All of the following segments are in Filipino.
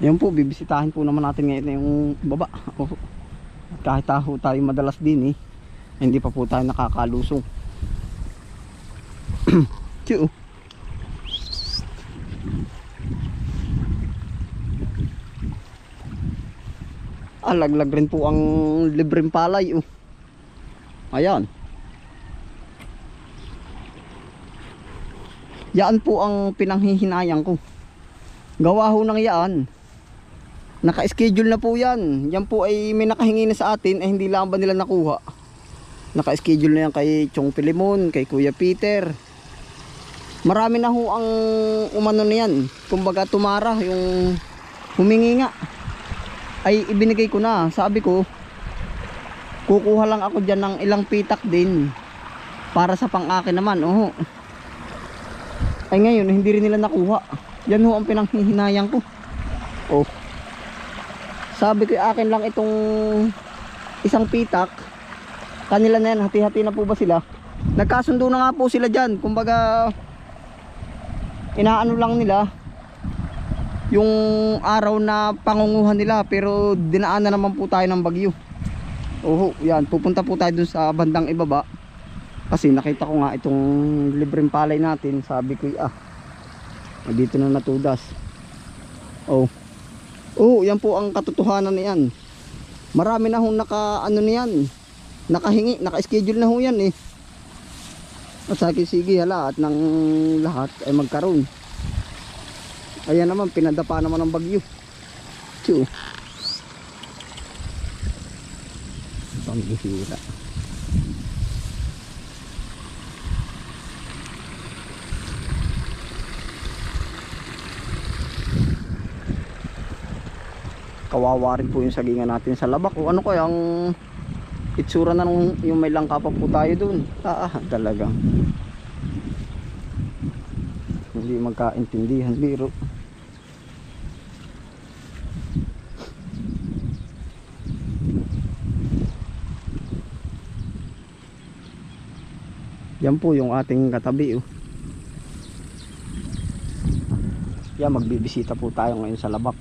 Yan po, bibisitahin po naman natin ngayon yung baba. Oh. At kahit taho tayo madalas din eh, hindi pa po tayo nakakalusong. Tiyo. Ah, laglag rin po ang libreng palay. Oh. Ayan. Yan po ang pinanghihinayang ko. Gawa ho ng yan. Naka-schedule na po yan. Yan po ay may nakahingi na sa atin ay hindi lang ba nila nakuha. Naka-schedule na yan kay Chong Pilimon, kay Kuya Peter. Marami na ho ang umano na yan. Kumbaga tumara yung humingi nga. Ay ibinigay ko na. Sabi ko, kukuha lang ako dyan ng ilang pitak din. Para sa pang-akin naman. Oh. Ay ngayon, hindi rin nila nakuha. Yan ho ang pinanghihinayang ko. Oh. Sabi ko, akin lang itong isang pitak. Kanila na yan, hati-hati na po ba sila? Nagkasundo na nga po sila dyan. Kumbaga, inaano lang nila yung araw na pangunguhan nila pero dinaan na naman po tayo ng bagyo. Oho, yan. Pupunta po tayo dun sa bandang ibaba. Kasi nakita ko nga itong libreng palay natin. Sabi ko, ah, dito na natudas. Oh. Oh, yan po ang katotohanan na yan. Marami na hong naka, ano na yan. Nakahingi, naka-schedule na ho yan eh. At akin, sige, hala, at ng lahat ay magkaroon. Ayan naman, pinadapa naman ng bagyo. Tiyo. Panghihira. Kawawa rin po yung sagingan natin sa labak. O ano kaya ang itsura na nung yung may langka pa po tayo dun. Ah ah, talagang hindi magkaintindihan biro. Yan po yung ating katabi oh. yan magbibisita po tayo ngayon sa labak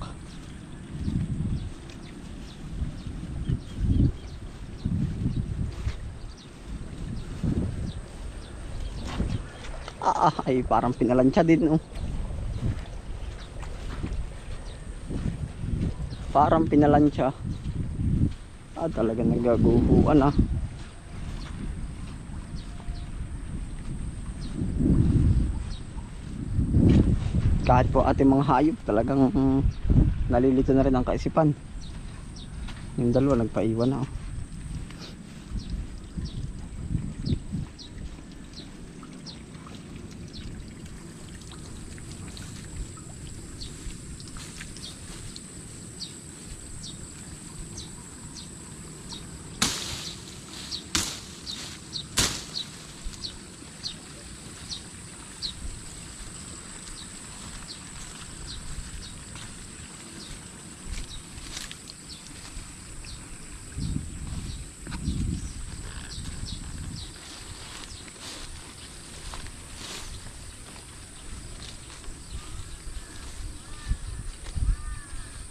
Ah, ah, ay parang pinalansya din oh. Parang pinalansya. Ah, talaga nagaguhuan ah. Kahit po ating mga hayop talagang mm, nalilito na rin ang kaisipan. Yung dalawa nagpaiwan na oh.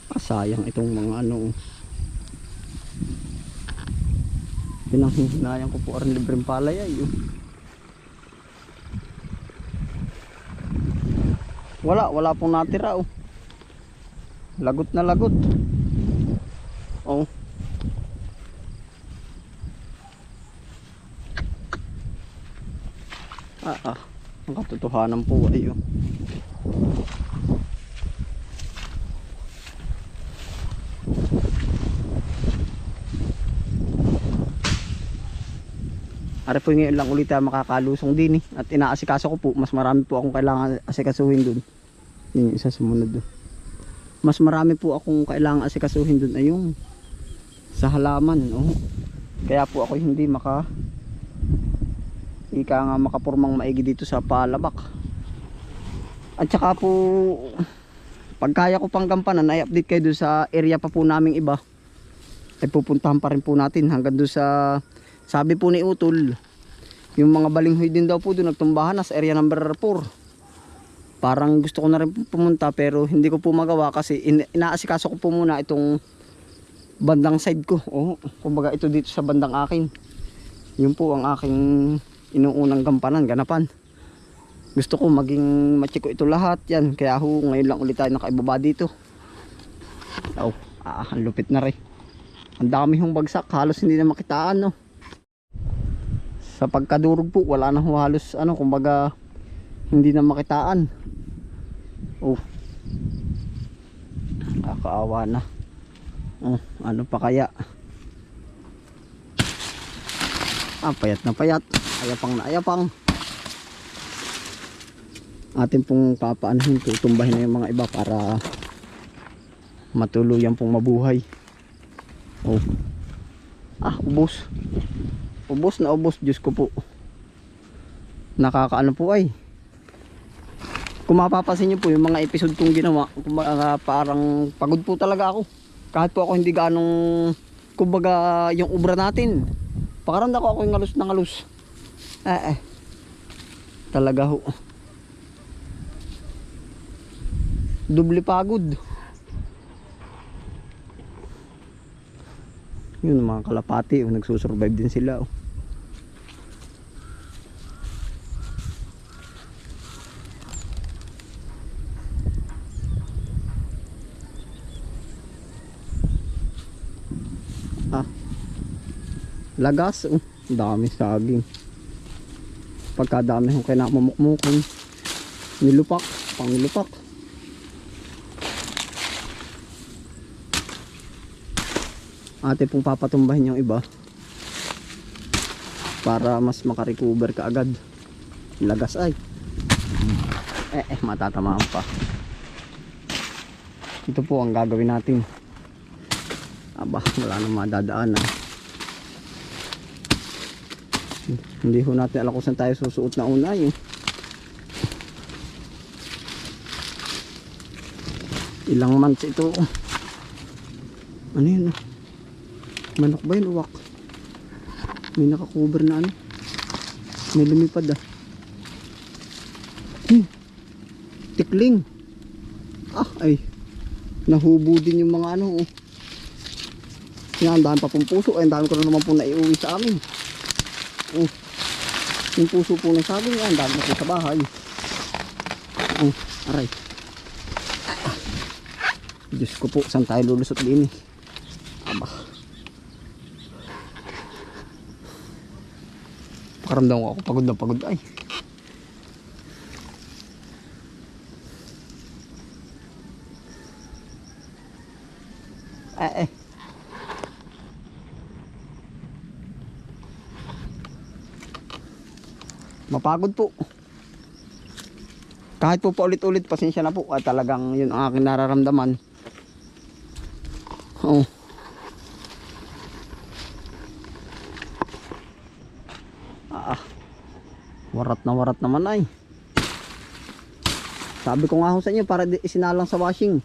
Ah, sayang itong mga ano. Pinanghihinayan ko po ang libreng palay ay oh. wala wala pong natira oh. Lagot na lagot. Oh. Ah ah. Ang katotohanan po ay oh Ari po ngayon lang ulit tayo makakalusong din eh. At inaasikaso ko po, mas marami po akong kailangan asikasuhin dun. Yun yung isa sumunod dun. Mas marami po akong kailangan asikasuhin dun ay yung sa halaman. Oh. Kaya po ako hindi maka ika nga makapurmang maigi dito sa palabak. At saka po pag kaya ko pang gampanan ay update kayo dun sa area pa po naming iba. Ay pupuntahan pa rin po natin hanggang dun sa sabi po ni Utol, yung mga balinghoy din daw po doon nagtumbahan na sa area number 4. Parang gusto ko na rin pumunta pero hindi ko po magawa kasi in- inaasikaso ko po muna itong bandang side ko. Oh, kumbaga ito dito sa bandang akin. Yun po ang aking inuunang gampanan, ganapan. Gusto ko maging matchiko ito lahat yan. Kaya ho, ngayon lang ulit tayo nakaibaba dito. Oh, ah, ang lupit na rin. Ang dami hong bagsak, halos hindi na makitaan no. Sa pagkadurog po, wala na halos ano, kumbaga hindi na makitaan. Oh. Nakakaawa na. Oh, ano pa kaya? Ah, payat na payat. Ayapang na ayapang. Atin pong papaanahin, tutumbahin na yung mga iba para matuluyan pong mabuhay. Oh. Ah, ubos. Ubos na ubos, Diyos ko po. Nakakaano po ay. Kung mapapasin nyo po yung mga episode kong ginawa, kumbaga parang pagod po talaga ako. Kahit po ako hindi ganong, kumbaga yung ubra natin. Pakaranda ko ako yung ngalus na ngalus. Eh eh. Talaga ho. Doble pagod. Yun mga kalapati, oh, nagsusurvive din sila. Oh. Lagas, oh. Dami saging. Pagkadami kung kinamamukmukin. Nilupak, pang nilupak. ate pong papatumbahin yung iba para mas makarecover ka agad lagas ay eh eh matatamaan pa ito po ang gagawin natin aba wala nang madadaanan hindi ho natin alam kung saan tayo susuot na una eh. ilang months ito ano yun oh? Manok ba yun? Uwak. May nakakover na ano. May lumipad ah. Hmm. Tikling. Ah, ay. Nahubo din yung mga ano oh. Yan, ang dami pa pong puso. Ay, ang dami ko na naman po naiuwi sa amin. Oh. Yung puso po ng saging, yan, ang dami na po sa bahay. Oh, aray. Ah. Diyos ko po, saan tayo lulusot din eh. Aba. Pakiramdam ko ako pagod na pagod ay. Eh eh. Mapagod po. Kahit po paulit-ulit, pasensya na po. At talagang yun ang aking nararamdaman. Oh. Ah, warat na warat naman ay. Sabi ko nga ho sa inyo para isinalang sa washing.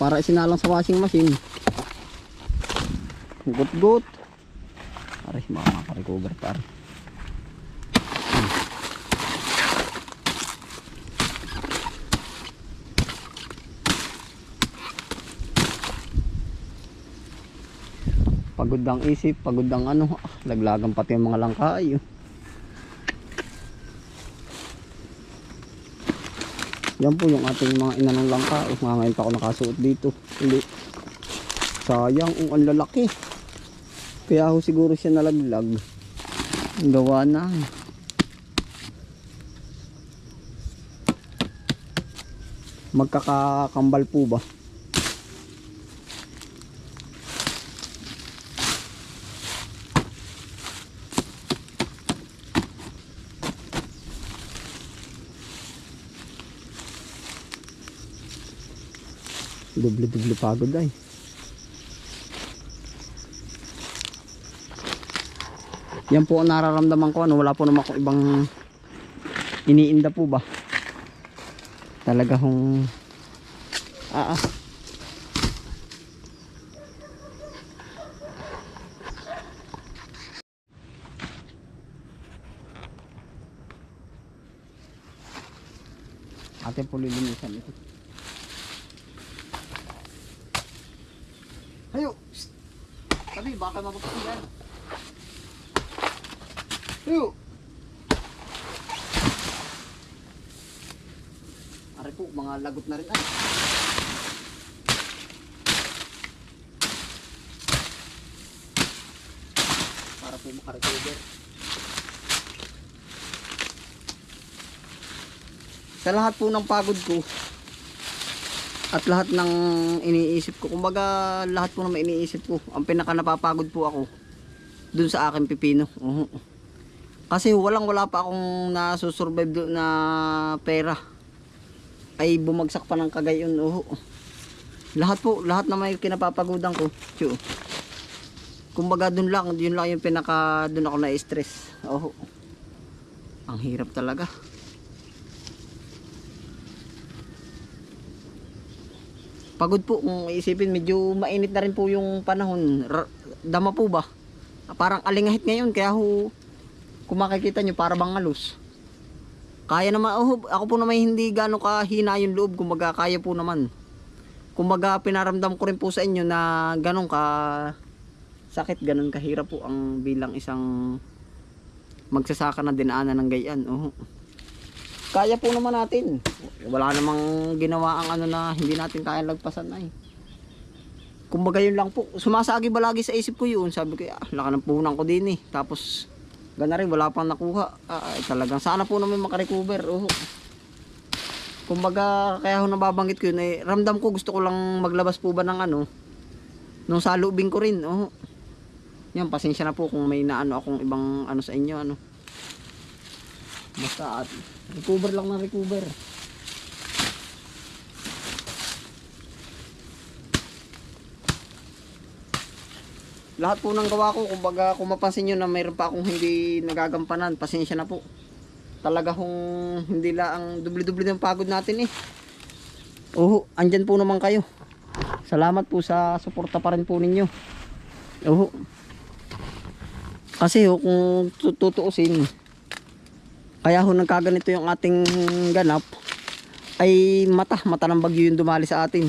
Para isinalang sa washing machine. Gut gut. Aray, mga makarecover pa rin. Pagod ang isip, pagod ang ano, ah, laglagan pati yung mga langkay. Yan po yung ating mga inanong langka. Oh, nga ngayon pa ako nakasuot dito. Hindi. Sayang, oh, ang lalaki. Kaya ho siguro siya nalaglag. Gawa na. Magkakakambal po ba? Doble-doble pagod ay. Yan po ang nararamdaman ko. Ano, wala po naman akong ibang iniinda po ba. Talaga hong ah, ah. Atin po lilinisan ito. Hayo! Sabi, baka mapapasok yan. Hayo! Ari po, mga lagot na rin ay. Para po makarecover. Sa lahat po ng pagod ko at lahat ng iniisip ko, kumbaga lahat po ng iniisip ko, ang pinaka napapagod po ako dun sa aking pipino. Uhu. Kasi walang wala pa akong nasusurvive doon na pera. Ay bumagsak pa ng kagayon. Uhu. Lahat po, lahat na may kinapapagodan ko. Tiyo. Kumbaga dun lang, yun lang yung pinaka dun ako na-stress. Oho. Ang hirap talaga. Pagod po kung isipin medyo mainit na rin po yung panahon. Ra- Dama po ba? Parang alingahit ngayon kaya ho kung makikita nyo para bang alus. Kaya naman, oh, ako po naman hindi gano'ng kahina yung loob, kumbaga kaya po naman. Kumbaga pinaramdam ko rin po sa inyo na gano'ng ka sakit, gano'n kahirap po ang bilang isang magsasaka na dinaanan ng gayan. Oh. Kaya po naman natin. Wala namang ginawa ang ano na hindi natin kaya lagpasan na eh. Kumbaga yun lang po. Sumasagi ba lagi sa isip ko yun? Sabi ko, ah, laka ng puhunan ko din eh. Tapos, gana rin, wala pang nakuha. Ah, talagang, sana po namin makarecover. Oh. Kumbaga, kaya ho nababanggit ko yun eh. Ramdam ko, gusto ko lang maglabas po ba ng ano. Nung salubing ko rin. Oh. Yan, pasensya na po kung may naano akong ibang ano sa inyo. Ano. Basta recover lang na recover. Lahat po ng gawa ko, kumbaga kung mapansin nyo na mayroon pa akong hindi nagagampanan, pasensya na po. Talaga kung hindi lang ang dubli-dubli ng pagod natin eh. Oo, andyan po naman kayo. Salamat po sa suporta pa rin po ninyo. Oo. Kasi ho, kung tu- tutuusin, kaya ho nagkaganito yung ating ganap, ay mata, mata ng bagyo yung dumali sa atin.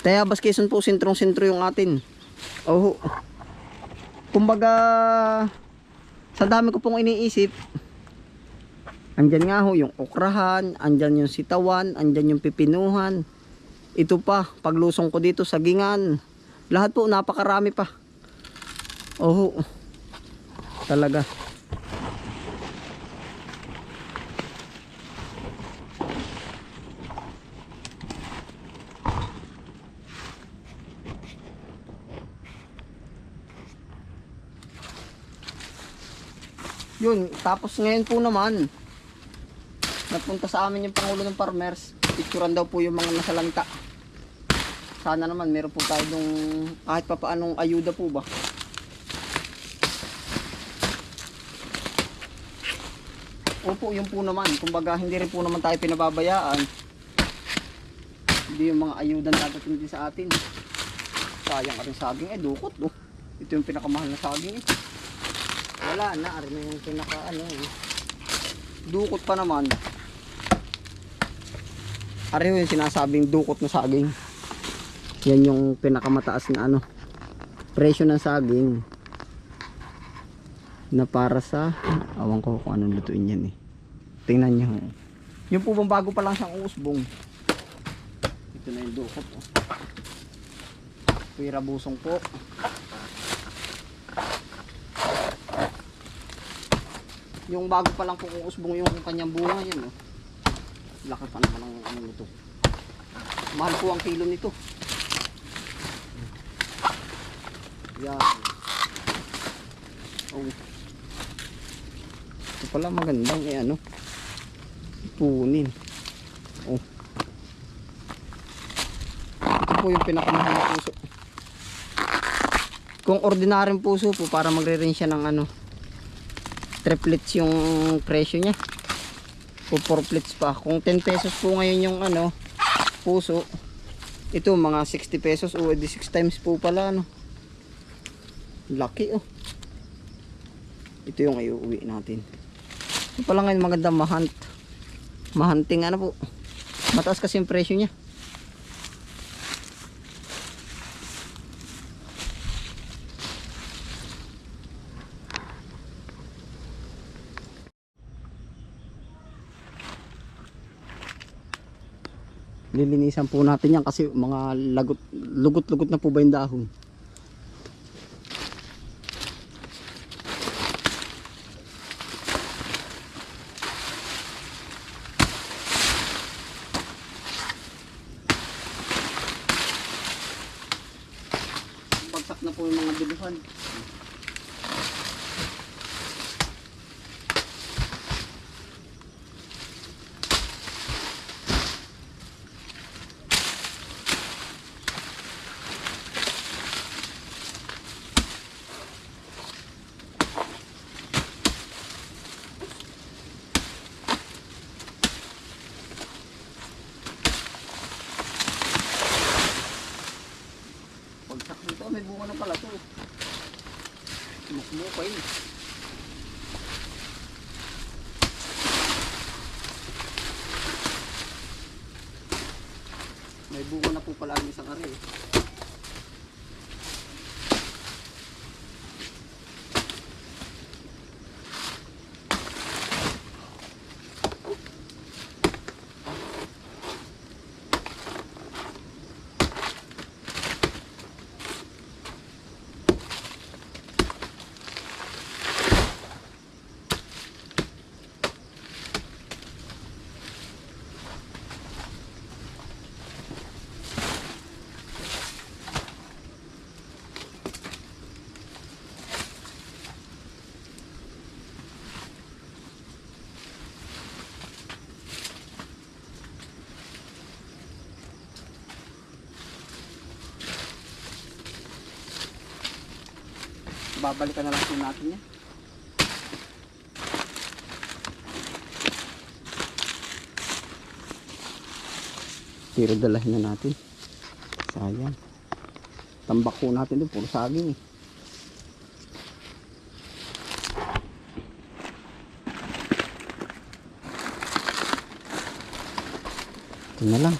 Tayabas Quezon po, sentrong-sentro yung atin. Oo. Kumbaga, sa dami ko pong iniisip, andyan nga ho yung okrahan, andyan yung sitawan, andyan yung pipinuhan. Ito pa, paglusong ko dito sa gingan. Lahat po, napakarami pa. Oo. Talaga. Yun, tapos ngayon po naman, napunta sa amin yung Pangulo ng Farmers, picturean daw po yung mga nasalanta. Sana naman meron po tayo nung kahit pa paanong ayuda po ba. Opo, yun po naman. Kumbaga, hindi rin po naman tayo pinababayaan. Hindi yung mga ayudan dadating din sa atin. Sayang ka rin saging. Eh, dukot. Oh. Ito yung pinakamahal na saging. Eh. Wala na. Ari na yung pinaka ano eh. Dukot pa naman. Ari yung sinasabing dukot na saging. Yan yung pinakamataas na ano. Presyo ng saging na para sa awan ko kung anong lutuin yan eh tingnan nyo yung po bang bago pa lang siyang usbong ito na yung dukot oh. pira busong po yung bago pa lang po kung usbong yung kanyang bunga yan oh. laki pa naman ang ano nito mahal po ang kilo nito yan oh ito pala magandang eh ano. Ipunin. Oh. Ito po yung pinakamahal na puso. Kung ordinaryong puso po para magre-range siya ng ano. Triplets yung presyo niya. O 4 plates pa. Kung 10 pesos po ngayon yung ano puso. Ito mga 60 pesos o edi 6 times po pala ano. Laki oh. Ito yung iuwi natin. Ito pala ngayon maganda mahant. Mahanting ano po. Mataas kasi yung presyo niya. Lilinisan po natin yan kasi mga lagot, lugot-lugot na po ba yung dahon. Bagsak na po yung mga diluhan. Pagsak dito, may bunga na pala to. Mukmo pa yun. May bunga na po pala ang isang ari. eh. Babalikan na lang po natin yan. Pero dalahin na natin. Sayang. Tambak po natin doon. Puro saging eh. Ito na lang.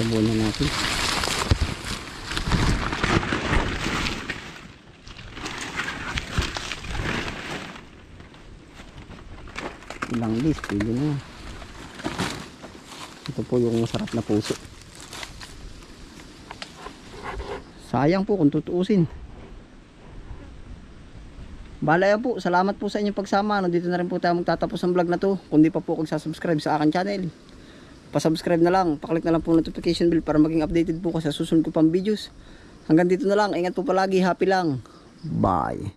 Sabuan na natin. Ilang list pwede na ito po yung masarap na puso sayang po kung tutuusin Bala yan po, salamat po sa inyong pagsama. No, dito na rin po tayo magtatapos ng vlog na to. Kung di pa po kung subscribe sa akin channel, pasubscribe na lang. Paklik na lang po notification bell para maging updated po ko sa susunod ko pang videos. Hanggang dito na lang. Ingat po palagi. Happy lang. Bye.